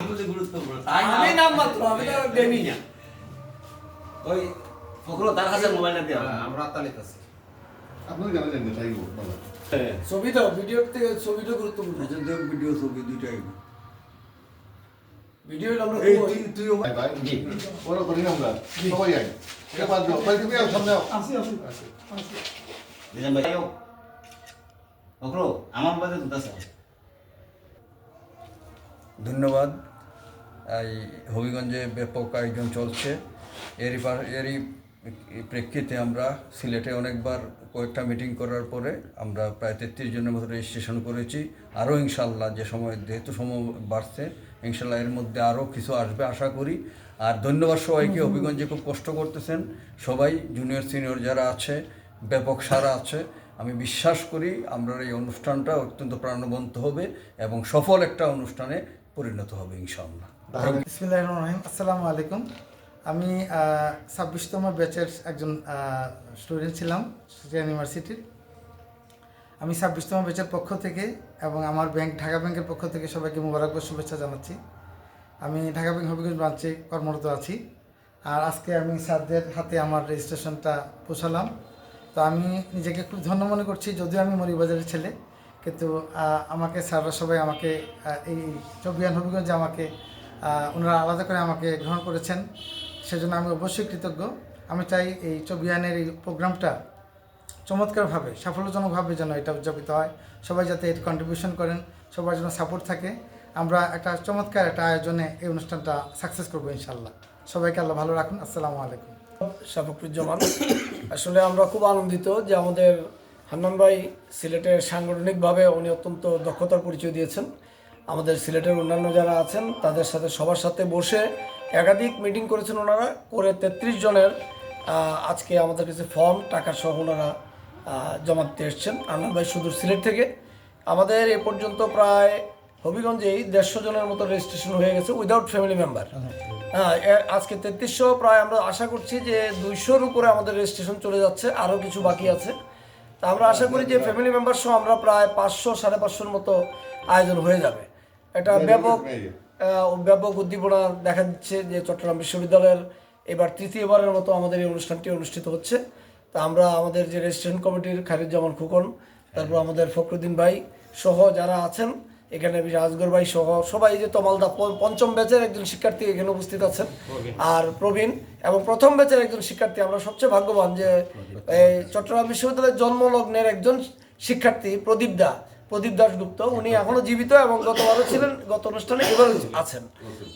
আমি নাম মাত্র আমি তো ডেমি না ওই ফখরুল তার কাছে মোবাইলটা দেওয়া হ্যাঁ, আমরা তালিকা আছি। আপনার কেন জানেন তাই বলো ছবি তো ভিডিওর থেকে ছবিটা গুরুত্বপূর্ণ। ভিডিও ছবি দুইটাই ভিডিও আমরা এই কই? তুই ভাই ভাই বড় করি না আমরা। সবাই আই এটা বাদ দাও। ভাই তুমি আর সামনে আও। দিলেন ভাই ফখরুল আমার মোবাইলে দুটো ধন্যবাদ। এই হবিগঞ্জে ব্যাপক আয়োজন চলছে। এরই এরই প্রেক্ষিতে আমরা সিলেটে অনেকবার কয়েকটা মিটিং করার পরে আমরা প্রায় তেত্রিশ জনের মতো রেজিস্ট্রেশন করেছি। আরও ইনশাল্লাহ যে সময়, যেহেতু সময় বাড়ছে, ইনশাল্লাহ এর মধ্যে আরও কিছু আসবে আশা করি। আর ধন্যবাদ সবাইকে, হবিগঞ্জে খুব কষ্ট করতেছেন। সবাই জুনিয়র সিনিয়র যারা আছে, ব্যাপক সারা আছে। আমি বিশ্বাস করি আমরা এই অনুষ্ঠানটা অত্যন্ত প্রাণবন্ত হবে এবং সফল একটা অনুষ্ঠানে পরিণত হবে ইনশাআল্লাহ আসসালামু আলাইকুম। আমি ছাব্বিশতম ব্যাচের একজন স্টুডেন্ট ছিলাম ইউনিভার্সিটির। আমি ছাব্বিশতম ব্যাচের পক্ষ থেকে এবং আমার ব্যাংক, ঢাকা ব্যাংকের পক্ষ থেকে সবাইকে মোবারকবাদ, শুভেচ্ছা জানাচ্ছি। আমি ঢাকা ব্যাংক হবিগঞ্জ ব্রাঞ্চে কর্মরত আছি। আর আজকে আমি স্যারদের হাতে আমার রেজিস্ট্রেশনটা পৌঁছালাম তো আমি নিজেকে খুব ধন্য মনে করছি, যদিও আমি মরিবাজারের ছেলে। কিন্তু আমাকে স্যাররা সবাই আমাকে এই চব্বিয়ান হবিগঞ্জে আমাকে ওনারা আলাদা করে আমাকে গ্রহণ করেছেন। সেজন্য আমি অবশ্যই কৃতজ্ঞ। আমি চাই এই চব্বিয়ানের এই প্রোগ্রামটা চমৎকারভাবে, সাফল্যজনকভাবে যেন এটা উদযাপিত হয়। সবাই যাতে এটি কন্ট্রিবিউশন করেন, সবার যেন সাপোর্ট থাকে। আমরা একটা চমৎকার একটা আয়োজনে এই অনুষ্ঠানটা সাকসেস করব ইনশাল্লাহ সবাইকে আল্লাহ ভালো রাখুন। আসসালামু আলাইকুম। শাফকুজ্জামান আসলে আমরা খুব আনন্দিত যে আমাদের হান্নান ভাই সিলেটের সাংগঠনিকভাবে উনি অত্যন্ত দক্ষতার পরিচয় দিয়েছেন। আমাদের সিলেটের অন্যান্য যারা আছেন, তাদের সাথে সবার সাথে বসে একাধিক মিটিং করেছেন ওনারা, করে তেত্রিশ জনের আজকে আমাদের কাছে ফর্ম টাকা সহ ওনারা জমা দিতে এসছেন। হান্নান ভাই সুদূর সিলেট থেকে। আমাদের এ পর্যন্ত প্রায় হবিগঞ্জেই দেড়শো জনের মতো রেজিস্ট্রেশন হয়ে গেছে উইদাউট ফ্যামিলি মেম্বার হ্যাঁ আজকে তেত্রিশশো প্রায় আমরা আশা করছি যে দুইশোর উপরে আমাদের রেজিস্ট্রেশন চলে যাচ্ছে, আরও কিছু বাকি আছে। তা আমরা আশা করি যে ফ্যামিলি মেম্বার সহ আমরা প্রায় পাঁচশো, সাড়ে পাঁচশোর মতো আয়োজন হয়ে যাবে। এটা ব্যাপক ব্যাপক উদ্দীপনা দেখা দিচ্ছে যে চট্টগ্রাম বিশ্ববিদ্যালয়ের এবার তৃতীয়বারের মতো আমাদের এই অনুষ্ঠানটি অনুষ্ঠিত হচ্ছে। তা আমরা আমাদের যে রেজিস্ট্রেশন কমিটির খারিজ্জামান খুকন তারপর আমাদের ফখরুদ্দিন ভাই সহ যারা আছেন এখানে রাজগর ভাই সহ সবাই এই যে তমালদা পঞ্চম ব্যাচের একজন শিক্ষার্থী এখানে উপস্থিত আছেন। আর প্রবীণ এবং প্রথম ব্যাচের একজন শিক্ষার্থী আমরা সবচেয়ে ভাগ্যবান যে চট্টগ্রাম বিশ্ববিদ্যালয়ের জন্মলগ্নের একজন শিক্ষার্থী প্রদীপ দা। প্রদীপ দাশগুপ্ত উনি এখনও জীবিত এবং গতবারও ছিলেন গত অনুষ্ঠানে এবারও আছেন।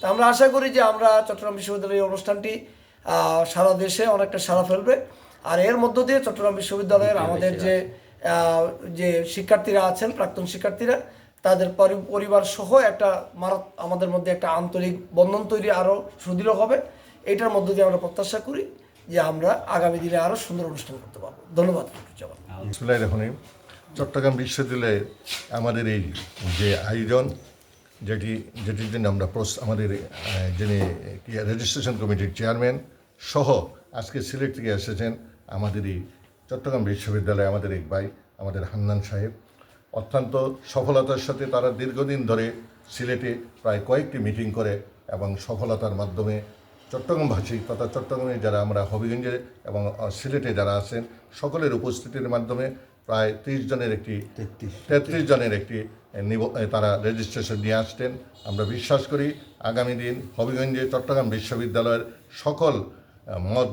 তা আমরা আশা করি যে আমরা চট্টগ্রাম বিশ্ববিদ্যালয়ের এই অনুষ্ঠানটি আহ, সারা দেশে অনেকটা সারা ফেলবে। আর এর মধ্য দিয়ে চট্টগ্রাম বিশ্ববিদ্যালয়ের আমাদের যে আহ, যে শিক্ষার্থীরা আছেন প্রাক্তন শিক্ষার্থীরা তাদের পরি- পরিবার সহ একটা মারাত আমাদের মধ্যে একটা আন্তরিক বন্ধন তৈরি আরও সুদৃঢ় হবে। এটার মধ্য দিয়ে আমরা প্রত্যাশা করি যে আমরা আগামী দিনে আরও সুন্দর অনুষ্ঠান করতে পারব। ধন্যবাদ রহমান চট্টগ্রাম বিশ্ববিদ্যালয়ে আমাদের এই যে আয়োজন, যেটি, যেটির জন্য আমরা আমাদের যিনি রেজিস্ট্রেশন কমিটির চেয়ারম্যান সহ আজকে সিলেট থেকে এসেছেন আমাদের এই চট্টগ্রাম বিশ্ববিদ্যালয়ে আমাদের এক ভাই, আমাদের হান্নান সাহেব। অত্যন্ত সফলতার সাথে তারা দীর্ঘদিন ধরে সিলেটে প্রায় কয়েকটি মিটিং করে এবং সফলতার মাধ্যমে চট্টগ্রামবাসী তথা চট্টগ্রামে যারা আমরা হবিগঞ্জে এবং সিলেটে যারা আছেন, সকলের উপস্থিতির মাধ্যমে প্রায় ত্রিশ জনের একটি তেত্রিশ। জনের একটি নিব- তারা রেজিস্ট্রেশন নিয়ে আসতেন আমরা বিশ্বাস করি আগামী দিন হবিগঞ্জে চট্টগ্রাম বিশ্ববিদ্যালয়ের সকল মত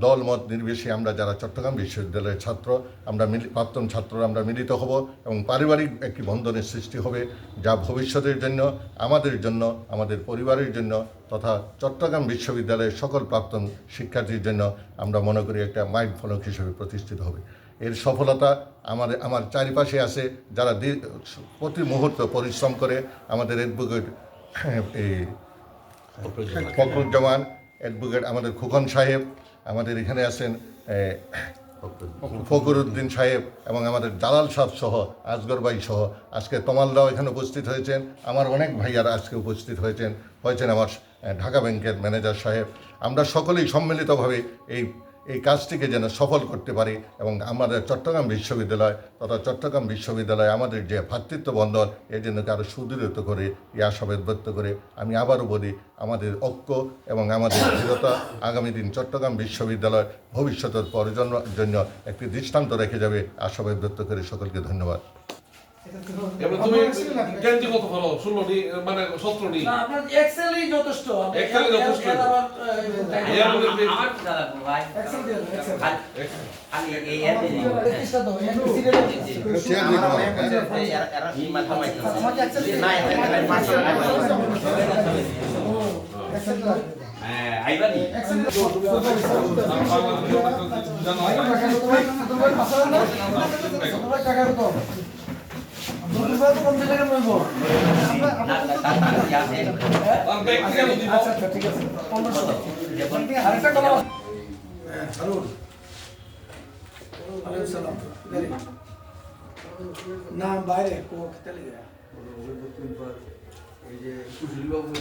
দল মত নির্বিশেষে আমরা যারা চট্টগ্রাম বিশ্ববিদ্যালয়ের ছাত্র আমরা মিলি প্রাক্তন ছাত্ররা আমরা মিলিত হব এবং পারিবারিক একটি বন্ধনের সৃষ্টি হবে যা ভবিষ্যতের জন্য আমাদের জন্য আমাদের পরিবারের জন্য তথা চট্টগ্রাম বিশ্ববিদ্যালয়ের সকল প্রাক্তন শিক্ষার্থীর জন্য আমরা মনে করি একটা মাইল ফলক হিসেবে প্রতিষ্ঠিত হবে। এর সফলতা আমাদের আমার চারিপাশে আছে যারা প্রতি মুহূর্ত পরিশ্রম করে আমাদের অ্যাডভোকেট এই ফখরুজ্জামান অ্যাডভোকেট আমাদের খোকন সাহেব আমাদের এখানে আছেন এ, ফখরুদ্দিন সাহেব এবং আমাদের দালাল সাহেব সহ আসগর ভাই সহ আজকে তমালদাও এখানে উপস্থিত হয়েছেন আমার অনেক ভাইয়ারা আজকে উপস্থিত হয়েছেন হয়েছেন আমার ঢাকা ব্যাংকের ম্যানেজার সাহেব। আমরা সকলেই সম্মিলিতভাবে এই এই কাজটিকে যেন সফল করতে পারি এবং আমাদের চট্টগ্রাম বিশ্ববিদ্যালয় তথা চট্টগ্রাম বিশ্ববিদ্যালয় আমাদের যে ভ্রাতৃত্ব বন্ধন এই জন্য আরও সুদৃঢ়ত করে, এই আশাবাদ ব্যক্ত করে আমি আবারও বলি, আমাদের ঐক্য এবং আমাদের দৃঢ়তা আগামী দিন চট্টগ্রাম বিশ্ববিদ্যালয় ভবিষ্যতের প্রয়োজনের জন্য একটি দৃষ্টান্ত রেখে যাবে, আশাবাদ ব্যক্ত করে সকলকে ধন্যবাদ। এবার তুমি কেন্দ্রে কত ফলো ষোলোটি মানে সতেরোটি না এক্সেলই যথেষ্ট Excel-ই যথেষ্ট। হ্যাঁ? না। হ্যাঁ আইবানি টাকা কত? না না না ইয়াতে আর ব্যাগ থেকে দিব আচ্ছা, আচ্ছা, ঠিক আছে। পনেরোশো। যেমন আরেকটা কথা বল। হ্যাঁ, হারুন। ওয়ালাইকুম সালাম। Very good. না বাইরে কোক তেলে এই যে সুশীল বাবু